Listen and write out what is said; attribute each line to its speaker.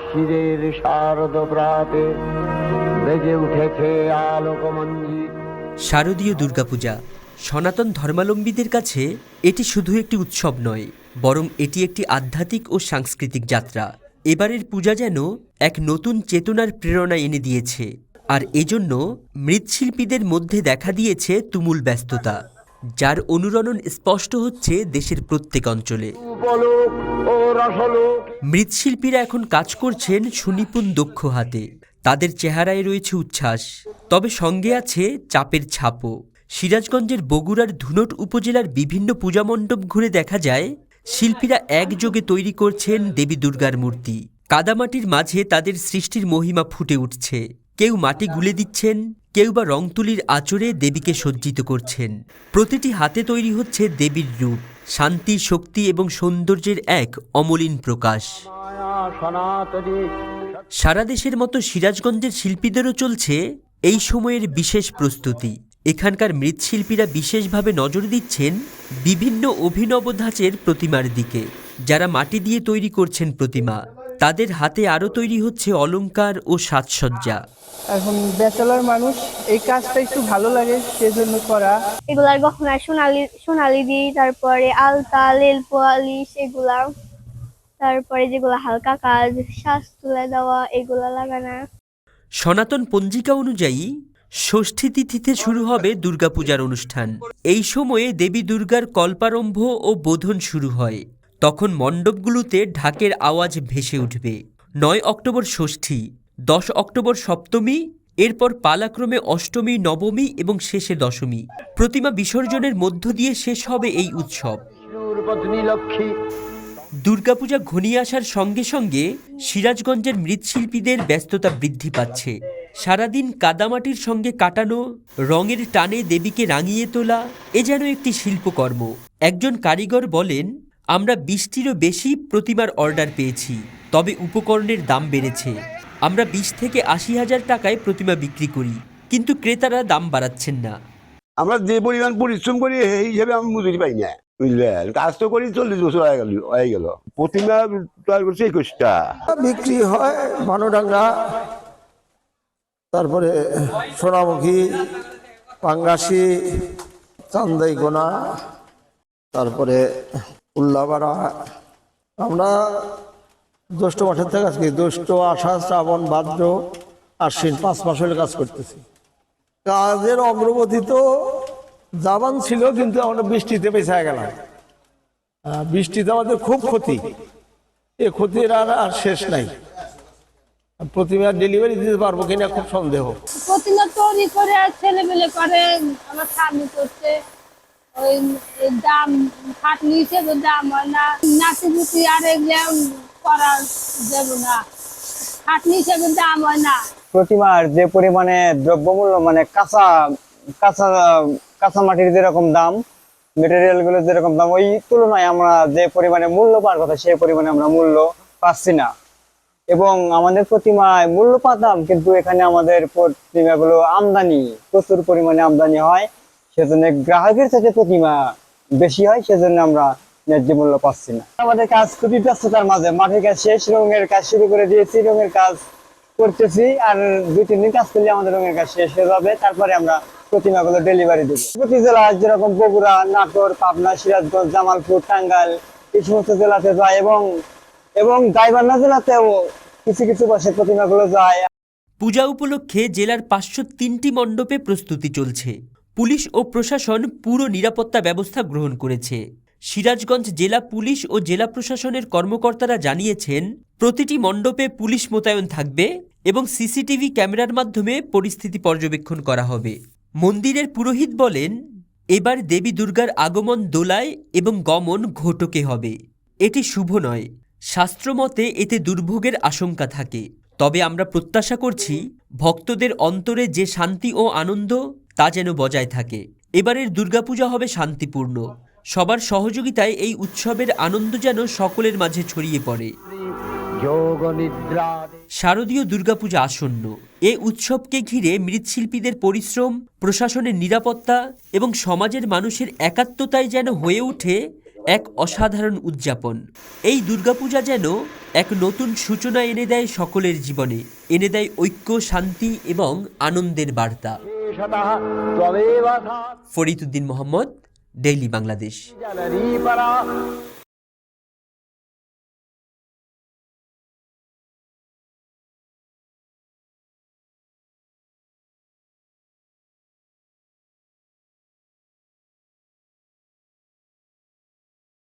Speaker 1: শিরের শারদ প্রাতে বেজে উঠেছে আলোকমঞ্জিত
Speaker 2: শারদীয় দুর্গাপূজা। সনাতন ধর্মালম্বীদের কাছে এটি শুধু একটি উৎসব নয়, বরং এটি একটি আধ্যাত্মিক ও সাংস্কৃতিক যাত্রা। এবারের পূজা যেন এক নতুন চেতনার প্রেরণা এনে দিয়েছে, আর এজন্য মৃৎশিল্পীদের মধ্যে দেখা দিয়েছে তুমুল ব্যস্ততা। যার অনুরণন স্পষ্ট হচ্ছে দেশের প্রত্যেক অঞ্চলে। মৃৎশিল্পীরা এখন কাজ করছেন সুনিপুণ দক্ষ হাতে। তাদের চেহারায় রয়েছে উচ্ছ্বাস। তবে সঙ্গে আছে চাপের ছাপও। সিরাজগঞ্জের বগুড়ার ধুনট উপজেলার বিভিন্ন পূজা মণ্ডপ ঘুরে দেখা যায় শিল্পীরা একযোগে তৈরি করছেন দেবী দুর্গার মূর্তি। কাদামাটির মাঝে তাদের সৃষ্টির মহিমা ফুটে উঠছে। কেউ মাটি গুলে দিচ্ছেন কেউ বা রং তুলির আচরে দেবীকে সজ্জিত করছেন। প্রতিটি হাতে তৈরি হচ্ছে দেবীর রূপ, শান্তি, শক্তি এবং সৌন্দর্যের এক অমলিন প্রকাশ। সারা দেশের মতো সিরাজগঞ্জের শিল্পীদেরও চলছে এই সময়ের বিশেষ প্রস্তুতি। এখানকার মৃৎশিল্পীরা বিশেষভাবে নজর দিচ্ছেন বিভিন্ন অভিনব ধাঁচের প্রতিমার দিকে, যারা মাটি দিয়ে তৈরি করছেন প্রতিমা। তাদের হাতে আরও তৈরি হচ্ছে অলংকার ও সাজসজ্জা।
Speaker 3: এখন ব্যাচেলার মানুষ এই কাজটা একটু ভালো লাগে সেজন্য করা।
Speaker 4: এগুলার গহনায় সোনালি সোনালি দিই তারপরে আলতা লেল পোয়ালিশ এগুলা। তারপরে যেগুলো হালকা কাজ শ্বাস তুলে দেওয়া এগুলা লাগানো।
Speaker 2: সনাতন পঞ্জিকা অনুযায়ী ষষ্ঠী তিথিতে শুরু হবে দুর্গাপূজার অনুষ্ঠান। এই সময়ে দেবী দুর্গার কল্পারম্ভ ও বোধন শুরু হয়। তখন মণ্ডপগুলোতে ঢাকের আওয়াজ ভেসে উঠবে। নয় অক্টোবর ষষ্ঠী দশ অক্টোবর সপ্তমী এরপর পালাক্রমে অষ্টমী নবমী এবং শেষে দশমী। প্রতিমা বিসর্জনের মধ্য দিয়ে শেষ হবে এই উৎসব। দুর্গাপূজা ঘনিয়ে আসার সঙ্গে সঙ্গে সিরাজগঞ্জের মৃৎশিল্পীদের ব্যস্ততা বৃদ্ধি পাচ্ছে। সারাদিন কাদামাটির সঙ্গে কাটানো রঙের টানে দেবীকে রাঙিয়ে তোলা এ যেন একটি শিল্পকর্ম। একজন কারিগর বলেন আমরা বিশটিরও বেশি প্রতিমার অর্ডার পেয়েছি তবে উপকরণের দাম বেড়েছে। আমরা বিশ থেকে আশি হাজার টাকায় প্রতিমা বিক্রি করি কিন্তু ক্রেতারা দাম বাড়াচ্ছেন না।
Speaker 5: আমরা যে পরিমাণ পরিশ্রম করি সেই হিসাবে আমি মজুরি পাই না বুঝলেন? কাজ তো করি চল্লিশ বছর হয়ে গেল হয়ে গেল। প্রতিমা তৈরি করছে একুশটা।
Speaker 6: বিক্রি হয় ভানুডাঙ্গা তারপরে সোনামুখী পাঙ্গাসি চান্দাইগোনা তারপরে উল্লাপাড়া। আমরা জ্যৈষ্ঠ মাসের থেকে আজকে জ্যৈষ্ঠ, আষাঢ়, শ্রাবণ, ভাদ্র আশ্বিন পাঁচ মাস হলে কাজ করতেছি। কাজের অগ্রগতি তো জাবান ছিল, কিন্তু আমরা বৃষ্টিতে পেছায় গেলাম। বৃষ্টিতে আমাদের খুব ক্ষতি। এ ক্ষতির আর আর শেষ নাই। প্রতিমা ডেলিভারি দিতে পারব কিনা খুব সন্দেহ।
Speaker 7: প্রতিমা তৈরি করে, ছেলেমেলে করে, আমার স্বামী করছে। ওই দাম খাটনি হিসেবে দাম হয় না। নাতি পুতি আর এগুলো করা যাবে না। খাটনি হিসেবে দাম হয় না।
Speaker 8: প্রতিমার যে পরিমাণে দ্রব্যমূল্য মানে কাঁচা কাঁচা কাঁচা মাটির যেরকম দাম মেটেরিয়ালগুলো যেরকম দাম, ওই তুলনায় আমরা যে পরিমাণে মূল্য পাওয়ার কথা, সেই পরিমাণে আমরা মূল্য পাচ্ছি না। এবং আমাদের প্রতিমায় মূল্য পাতাম কিন্তু এখানে আমাদের প্রতিমাগুলো আমদানি, প্রচুর পরিমাণে আমদানি হয়। সেজন্য গ্রাহকের সাথে প্রতিমা বেশি হয়, সেজন্য আমরা ন্যায্য মূল্য পাচ্ছি না। আমাদের কাজ খুবই ব্যস্ততার মাঝে মাটির কাজ শেষ, রঙের কাজ শুরু করে দিয়েছি, রঙের কাজ করতেছি, আর দুই, তিন দিন কাজ করলে আমাদের রঙের কাজ শেষ হয়ে যাবে, তারপরে আমরা প্রতিমাগুলো ডেলিভারি দেবো। প্রতি জেলায় যেরকম বগুড়া, নাটোর, পাবনা, সিরাজগঞ্জ, জামালপুর, টাঙ্গাইল, এই সমস্ত জেলাতে যায় এবং এবং গাইবান্ধা জেলাতেও কিছু কিছু বসে প্রতিমাগুলো যায়।
Speaker 2: পূজা উপলক্ষে জেলার পাঁচশো তিনটি মণ্ডপে প্রস্তুতি চলছে। পুলিশ ও প্রশাসন পুরো নিরাপত্তা ব্যবস্থা গ্রহণ করেছে। সিরাজগঞ্জ জেলা পুলিশ ও জেলা প্রশাসনের কর্মকর্তারা জানিয়েছেন, প্রতিটি মণ্ডপে পুলিশ মোতায়েন থাকবে এবং সিসিটিভি ক্যামেরার মাধ্যমে পরিস্থিতি পর্যবেক্ষণ করা হবে। মন্দিরের পুরোহিত বলেন, এবার দেবী দুর্গার আগমন দোলায় এবং গমন ঘটকে হবে। এটি শুভ নয়। শাস্ত্রমতে এতে দুর্ভোগের আশঙ্কা থাকে। তবে আমরা প্রত্যাশা করছি, ভক্তদের অন্তরে যে শান্তি ও আনন্দ তা যেন বজায় থাকে। এবারের দুর্গাপূজা হবে শান্তিপূর্ণ। সবার সহযোগিতায় এই উৎসবের আনন্দ যেন সকলের মাঝে ছড়িয়ে পড়ে। শারদীয় দুর্গাপূজা আসন্ন। এ উৎসবকে ঘিরে মৃৎশিল্পীদের পরিশ্রম, প্রশাসনের নিরাপত্তা এবং সমাজের মানুষের একাত্মতায় যেন হয়ে ওঠে এক অসাধারণ উদযাপন। এই দুর্গাপূজা যেন এক নতুন সূচনা এনে দেয় সকলের জীবনে। এনে দেয় ঐক্য, শান্তি এবং আনন্দের বার্তা।
Speaker 1: শতः
Speaker 2: উদ্দিন মোহাম্মদ ডেইলি বাংলাদেশ